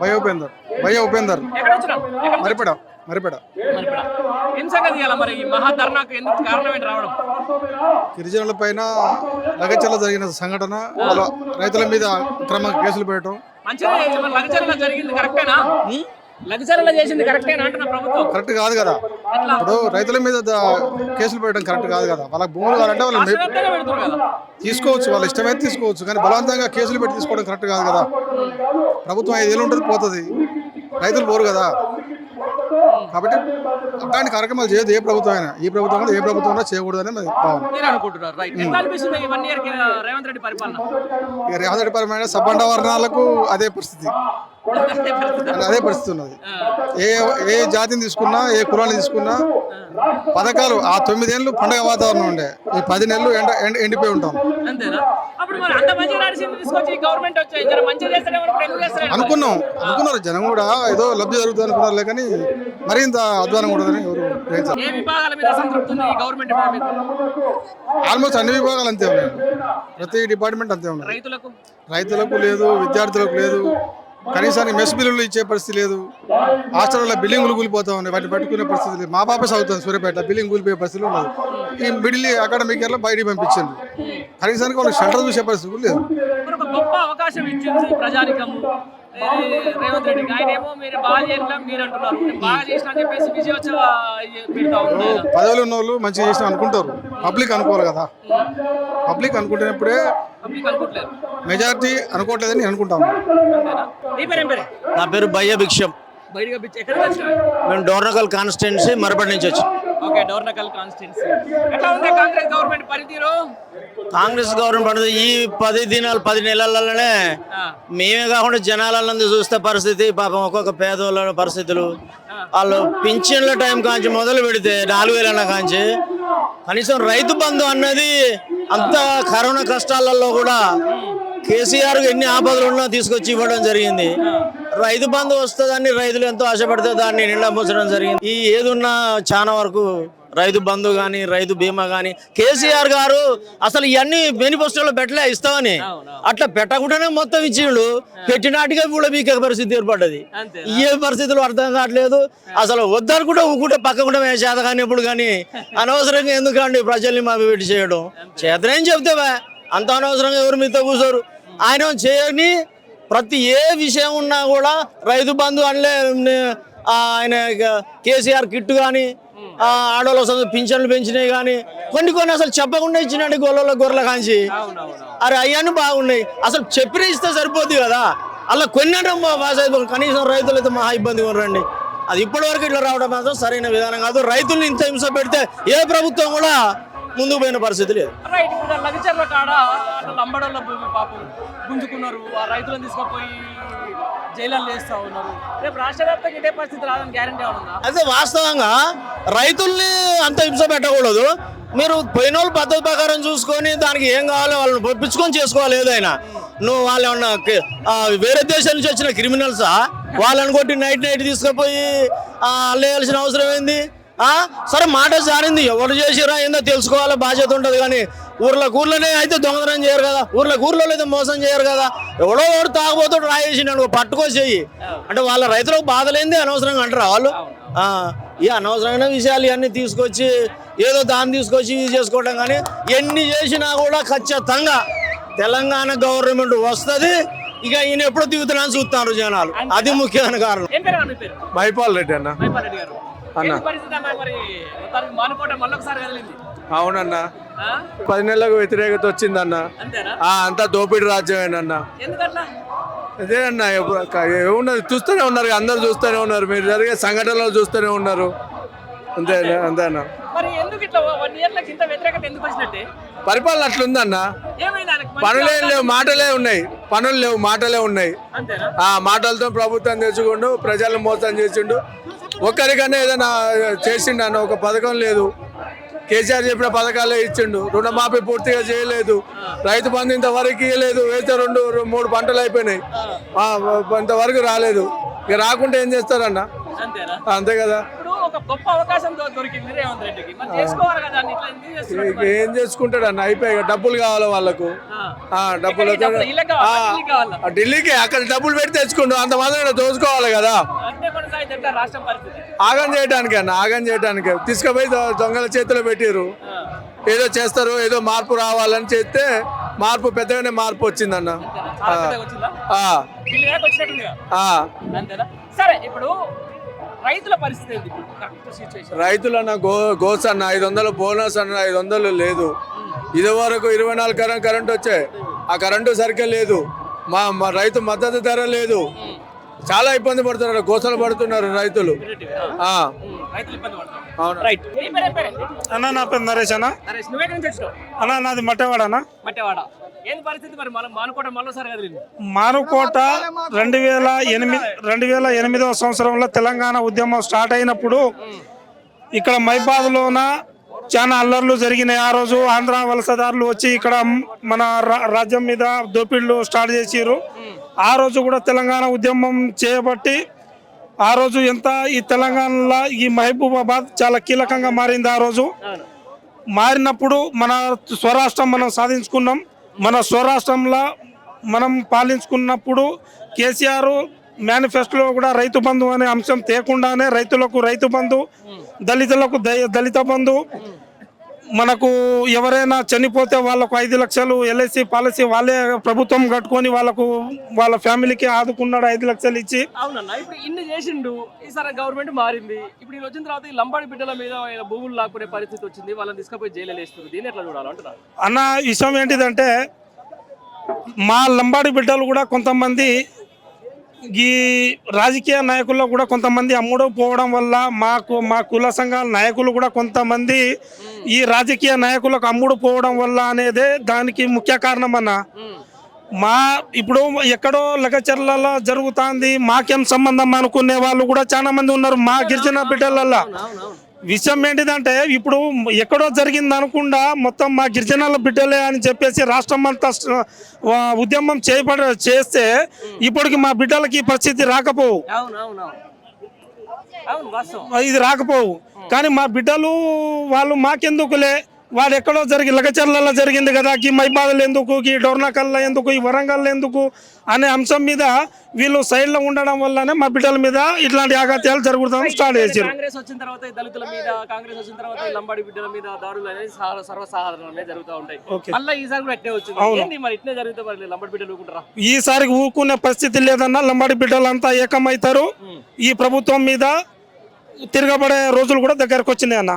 భయ ఉపేందర్ భయ ఉపేందర్ మరిపెడ మరిపెడ గిరిజనుల పైన లగచర్ల జరిగిన సంఘటన రైతుల మీద క్రమ కేసులు పెట్టడం. చేసింది అంటున్నా ప్రభుత్వం. కరెక్ట్ కాదు కదా. ఇప్పుడు రైతుల మీద కేసులు పెట్టడం కరెక్ట్ కాదు కదా. వాళ్ళకి భూములు కావాలంటే వాళ్ళు తీసుకోవచ్చు వాళ్ళ ఇష్టమైతే తీసుకోవచ్చు కానీ బలవంతంగా కేసులు పెట్టి తీసుకోవడం కరెక్ట్ కాదు కదా. ప్రభుత్వం ఐదేళ్ళు ఉంటుంది పోతుంది. రైతులు పోరు కదా. కాబట్టి అట్లాంటి కార్యక్రమాలు చేయదు ఏ ప్రభుత్వం అయినా ఈ ప్రభుత్వం ఏ ప్రభుత్వం చేయకూడదని భావన. మీరు అనుకుంటున్నారు రేవంత్ రెడ్డి పరిపాలన? సబ్బండ వర్ణాలకు అదే పరిస్థితి. అదే పరిస్థితి. ఉన్నది. ఏ ఏ జాతిని తీసుకున్నా ఏ కులాన్ని తీసుకున్నా పథకాలు ఆ తొమ్మిదేళ్ళు పండగ వాతావరణం ఉండే. ఈ పది నెలలు ఎండ ఎండ- ఎండిపోయి ఉంటాం. అనుకున్నాం. అనుకున్నారు జనం కూడా. ఏదో లబ్ధి జరుగుతుంది అనుకున్నారు కానీ మరింత అధ్వానం ఎవరు మీకు? ఆల్మోస్ట్ అన్ని విభాగాలు అంతే ఉన్నాయి. ప్రతి డిపార్ట్మెంట్ అంతే ఉన్నాయి రైతులకు? లేదు విద్యార్థులకు లేదు కనీసానికి మెస్ బిల్లులు ఇచ్చే పరిస్థితి లేదు హాస్టల్లో బిల్డింగులు కూలిపోతా ఉన్నాయి వాటిని పట్టుకునే పరిస్థితి లేదు. మా పాప చదువుతుంది సూర్యపేట బిల్డింగ్ కూలిపోయే పరిస్థితి ఉన్నది. ఈ మిడిల్ అకాడమిక్ ఇయర్లో బయటికి పంపించింది. కనీసానికి వాళ్ళకి షెల్టర్ చూసే పరిస్థితి లేదు. గొప్ప అవకాశం ఇచ్చింది ప్రజానికము. రేవంత్ రెడ్డికి ఆయన ఏమో మీరు బాగా చేయట్లా మీరు అంటున్నారు. నేను బాగా చేసిన అని చెప్పేసి విజయోత్సవ ఇది పెడతా ఉంది ఆయన. పదవులు ఉన్న వాళ్ళు మంచిగా చేసిన అనుకుంటారు. పబ్లిక్ అనుకోవాలి కదా. పబ్లిక్ అనుకుంటున్నప్పుడే పబ్లిక్ అనుకోవట్లేదు మెజారిటీ అనుకోవట్లేదని నేను అనుకుంటాము అంతేనా? నీ పేరేం బయ్య భిక్షం బయటగా పిచ్చి ఎక్కడ మేము డోర్నకల్ కాన్స్టిట్యున్సీ మరపటి నుంచి వచ్చాం. Okay Dornakal constituency. ఎట్లా ఉంది కాంగ్రెస్ గవర్నమెంట్ పనితీరు కాంగ్రెస్ గవర్నమెంట్ ఈ పది దినాలు పది నెలలలోనే మేమే కాకుండా జనాలందరూ చూస్తే పరిస్థితి పాపం ఒక్కొక్క పేదవాళ్ళ పరిస్థితులు. వాళ్ళు పింఛన్ల టైం కాంచి మొదలు పెడితే నాలుగు వేల కాంచి కనీసం రైతు బంధు అన్నది అంత కరోనా కష్టాలలో కూడా కేసీఆర్ ఎన్ని ఆపదలు ఉన్నా తీసుకొచ్చి ఇవ్వడం జరిగింది. రైతు బంధు వస్తుందని రైతులు ఎంతో ఆశపడితే దాన్ని నిండా ముంచడం జరిగింది. ఈ ఏదున్నా చాలా వరకు రైతు బంధు కానీ రైతు బీమా కానీ కేసీఆర్ గారు అసలు ఇవన్నీ మేనిఫెస్టోలో పెట్టలే ఇస్తామని. అట్లా పెట్టకుండానే మొత్తం ఇచ్చిండు. పెట్టినాటిగా కూడా మీకే పరిస్థితి ఏర్పడ్డది? ఏ పరిస్థితులు అర్థం కావట్లేదు. అసలు వద్దనుకుంటే ఊకుంటే పక్కకుండా చేత కానీ ఎప్పుడు కానీ అనవసరంగా ఎందుకండి ప్రజల్ని మా పెట్టి చేయడం? చేతనేం చెప్తే అంత అనవసరంగా ఎవరు మీతో కూర్చోరు? ఆయన చేయని ప్రతి ఏ విషయం ఉన్నా కూడా రైతు బంధు అనలే ఆయన కేసీఆర్ కిట్ కానీ ఆడవాళ్ళ పింఛన్లు పెంచినాయి కానీ కొన్ని కొన్ని అసలు చెప్పకుండా ఇచ్చినాడు గొర్రెల గొర్రెల కాంచి. అరే అయ్యాను బాగున్నాయి. అసలు చెప్పిన ఇస్తే సరిపోద్ది కదా. అలా కొన్ని అంటే కనీసం రైతులైతే మహా ఇబ్బంది ఉండండి అది ఇప్పటివరకు ఇట్లా రావడం మాత్రం సరైన విధానం కాదు. రైతుల్ని ఇంత హింస పెడితే ఏ ప్రభుత్వం కూడా ముందుకు పోయిన పరిస్థితి లేదు. రైట్ ఇప్పుడు లగచర్ల కాడ అట్లా లంబడోళ్ళ భూమి పాపం గుంజుకున్నారు. ఆ రైతులను తీసుకుపోయి జైల్లో వేస్తా ఉన్నారు. రేపు రాష్ట్ర వ్యాప్తంగా ఇదే పరిస్థితి రాదని గ్యారంటీ ఏమైనా ఉందా? అయితే వాస్తవంగా రైతుల్ని అంత హింస పెట్టకూడదు. మీరు పోయిన వాళ్ళు పద్ధతి ప్రకారం చూసుకొని దానికి ఏం కావాలో వాళ్ళని పొప్పించుకొని చేసుకోవాలి ఏదైనా. నువ్వు వాళ్ళు ఏమన్నా వేరే దేశం నుంచి వచ్చిన క్రిమినల్సా వాళ్ళని కొట్టి నైట్ నైట్ తీసుకుపోయి వేయాల్సిన అవసరం ఏంది? సరే మాట జారింది. ఎవరు చేసిరా ఏందో తెలుసుకోవాలో బాధ్యత ఉంటుంది కానీ ఊర్లో ఊర్లోనే అయితే దొంగతనం చేయరు కదా. ఊర్లో ఊర్లో అయితే మోసం చేయరు కదా. ఎవడో ఎవడు తాగబోతాడు రాయేసి నన్ను పట్టుకోసేయి అంటే వాళ్ళ రైతులకు బాధలేంది అనవసరంగా అంటారా వాళ్ళు. ఆ, ఈ అనవసరమైన విషయాలు ఇవన్నీ తీసుకొచ్చి ఏదో దాన్ని తీసుకొచ్చి ఇది చేసుకోవడం కానీ ఎన్ని చేసినా కూడా ఖచ్చితంగా తెలంగాణ గవర్నమెంట్ వస్తుంది. ఇక ఈయన ఎప్పుడు దిగుతున్నా చూస్తున్నారు జనాలు. అది ముఖ్యమైన కారణం. ఏం పేరు మీ పేరు? మైపాల్ రెడ్డి అన్న. కదిలింది. అవునన్న? పది నెలలకు వ్యతిరేకత వచ్చిందన్న. అంతేనా? అంతా దోపిడి రాజ్యమేనన్న. అదే అన్న ఏమున్నది? చూస్తూనే ఉన్నారు అందరు చూస్తూనే ఉన్నారు. మీరు జరిగే సంఘటనలు చూస్తూనే ఉన్నారు. అంతే అంతే అన్న. మరి ఎందుకు ఇట్లా వన్ ఇయర్ లకి ఇంత వ్యతిరేకత ఎందుకు వచ్చినట్టే? పరిపాలన అట్లుందన్న. పనులే లేవు మాటలే ఉన్నాయి. పనులు లేవు మాటలే ఉన్నాయి. అంతేనా? ఆ మాటలతో ప్రభుత్వం తెచ్చుకుంటూ ప్రజలను మోసం చేసిండు. ఒక్కరికన్నా ఏదైనా చేసిండు అన్న ఒక పథకం లేదు. కేసీఆర్ చెప్పిన పథకాలే ఇచ్చిండు. రుణమాఫీ పూర్తిగా చేయలేదు. రైతు బంధు ఇంతవరకు ఇవ్వలేదు వేస్తే రెండు మూడు పంటలు అయిపోయినాయి. ఇంతవరకు రాలేదు. ఇక రాకుంటే ఏం చేస్తారన్న? అంతే కదా. ఒక గొప్ప అవకాశం దొరికింది రేవంత్ రెడ్డికి. మరి చేసుకోవాలి కదా దాన్ని ఇట్లా ఎందుకు చేస్తున్నాడు ఇక ఏం చేసుకుంటాడు అన్న? అయిపోయి డబ్బులు కావాలి వాళ్ళకు. ఆ. డబ్బులు ఎక్కడికి డబ్బులు? ఇళ్ళకి కావాలా? ఆ, ఇళ్ళకి కావాలా? ఆ, ఢిల్లీకి అక్కడ డబ్బులు పెట్టి తెచ్చుకుంటూ. అంత మాత్రం దోచుకోవాలి కదా. అంతే కొనసాగితే ఎట్లా రాష్ట్రం పరిస్థితి? ఆగం చేయడానికి అన్న ఆగం చేయడానికి తీసుకుపోయి దొ- దొంగల చేతిలో పెట్టిరు ఆ. ఏదో చేస్తారు ఏదో మార్పు రావాలని చేస్తే మార్పు పెద్దగానే మార్పు వచ్చిందన్న. చాలా పెద్దగా వచ్చిందా? ఆ, ఢిల్లీ దాకా వచ్చినట్టుందిగా? ఆ. అంతేనా? సరే ఇప్పుడు రైతుల పరిస్థితి రైతులు అన్న గో గోస్ అన్న ఐదు వందలు బోనస్ అన్న ఐదు వందలు లేదు. ఇది వరకు ఇరవై నాలుగు కరెంట్ కరెంట్ వచ్చాయి ఆ కరెంటు సరిగ్గా లేదు. మా మా రైతు మద్దతు ధర లేదు. చాలా ఇబ్బంది పడుతున్నారు గోసలు పడుతున్నారు రైతులు. ఆ, రైతులు ఇబ్బంది పడతారు. అవును. రైట్. నీ పేరు ఏం పేరండి అన్న నా పేరు నరేష్ అన్న. అన్న నాది మట్టవాడ అన్న. మట్టేవాడ. ఏంది పరిస్థితి మరి? మనం మానుకోవడం మళ్ళీసారి కదిలింది. మానుకోట రెండు వేల ఎనిమిది రెండు వేల ఎనిమిదవ సంవత్సరంలో తెలంగాణ ఉద్యమం స్టార్ట్ అయినప్పుడు ఇక్కడ మైబాద్లోన చాలా అల్లర్లు జరిగినాయి. ఆ రోజు ఆంధ్ర వలసదారులు వచ్చి ఇక్కడ మన రా- రాజ్యం మీద దోపిళ్ళు స్టార్ట్ చేసిర్రు. ఆ రోజు కూడా తెలంగాణ ఉద్యమం చేయబట్టి ఆ రోజు ఎంత ఈ తెలంగాణలో ఈ మహబూబాబాద్ చాలా కీలకంగా మారింది ఆ రోజు. మారినప్పుడు మన స్వరాష్ట్రం మనం సాధించుకున్నాం. మన స్వరాష్ట్రంలో మనం పాలించుకున్నప్పుడు కేసీఆర్ మేనిఫెస్టోలో కూడా రైతు బంధు అనే అంశం తేకుండానే రైతులకు రైతు బంధు దళితులకు దళిత బంధు మనకు ఎవరైనా చనిపోతే వాళ్ళకు ఐదు లక్షలు ఎల్ఐసి పాలసీ వాళ్ళే ప్రభుత్వం కట్టుకొని వాళ్ళకు వాళ్ళ ఫ్యామిలీకి ఆదుకున్నాడు ఐదు లక్షలు ఇచ్చి. అవునన్న ఇప్పుడు ఇన్ని చేసిండు ఈసారి గవర్నమెంట్ మారింది. ఇప్పుడు వచ్చిన తర్వాత ఈ లంబాడి బిడ్డల మీద భూములు లాక్కునే పరిస్థితి వచ్చింది వాళ్ళని తీసుకుపోయి జైలు వేస్తుంది దీన్ని ఎట్లా చూడాలి అంటున్నారు అన్న విషయం ఏంటిదంటే మా లంబాడి బిడ్డలు కూడా కొంతమంది ఈ రాజకీయ నాయకుల్లో కూడా కొంతమంది అమ్ముడు పోవడం వల్ల మాకు మా కుల సంఘాల నాయకులు కూడా కొంతమంది ఈ రాజకీయ నాయకులకు అమ్ముడు పోవడం వల్ల అనేదే దానికి ముఖ్య కారణం అన్న మా ఇప్పుడు ఎక్కడో లగచర్లలో జరుగుతుంది మాకేం సంబంధం అనుకునే వాళ్ళు కూడా చాలా మంది ఉన్నారు మా గిరిజన బిడ్డలల్లో. విషయం ఏంటిదంటే ఇప్పుడు ఎక్కడో జరిగింది అనుకుండా మొత్తం మా గిరిజనాల బిడ్డలే అని చెప్పేసి రాష్ట్రం అంతా ఉద్యమం చేయబడ చేస్తే ఇప్పటికి మా బిడ్డలకి పరిస్థితి రాకపోవు. ఇది రాకపోవు. కానీ మా బిడ్డలు వాళ్ళు మాకెందుకులే? వాడు ఎక్కడో జరిగి లగచర్లలో జరిగింది కదా ఈ మైబాదలు ఎందుకు ఈ డోర్నకల్లో ఎందుకు ఈ వరంగల్ ఎందుకు? అనే అంశం మీద వీళ్ళు సైడ్లో ఉండడం వల్లనే మా బిడ్డల మీద ఇట్లాంటి ఆఘాత్యాలు జరుగుతాం స్టార్ట్ చేసారు కాంగ్రెస్ వచ్చిన తర్వాత దళితుల మీద కాంగ్రెస్ వచ్చిన తర్వాత లంబాడి బిడ్డల మీద దాడులు అనేది జరుగుతూ ఉంటాయి. మళ్ళీ ఈసారి కూడా అట్టే వచ్చింది. ఏంది మరి ఇట్నే జరిగితే మరి లంబాడి బిడ్డలు ఊరుకుంటారా ఈసారి ఊరుకునే పరిస్థితి లేదన్నా లంబాడి బిడ్డలంతా ఏకమవుతారు. ఈ ప్రభుత్వం మీద తిరగబడే రోజులు కూడా దగ్గరకు వచ్చినాయి అన్న.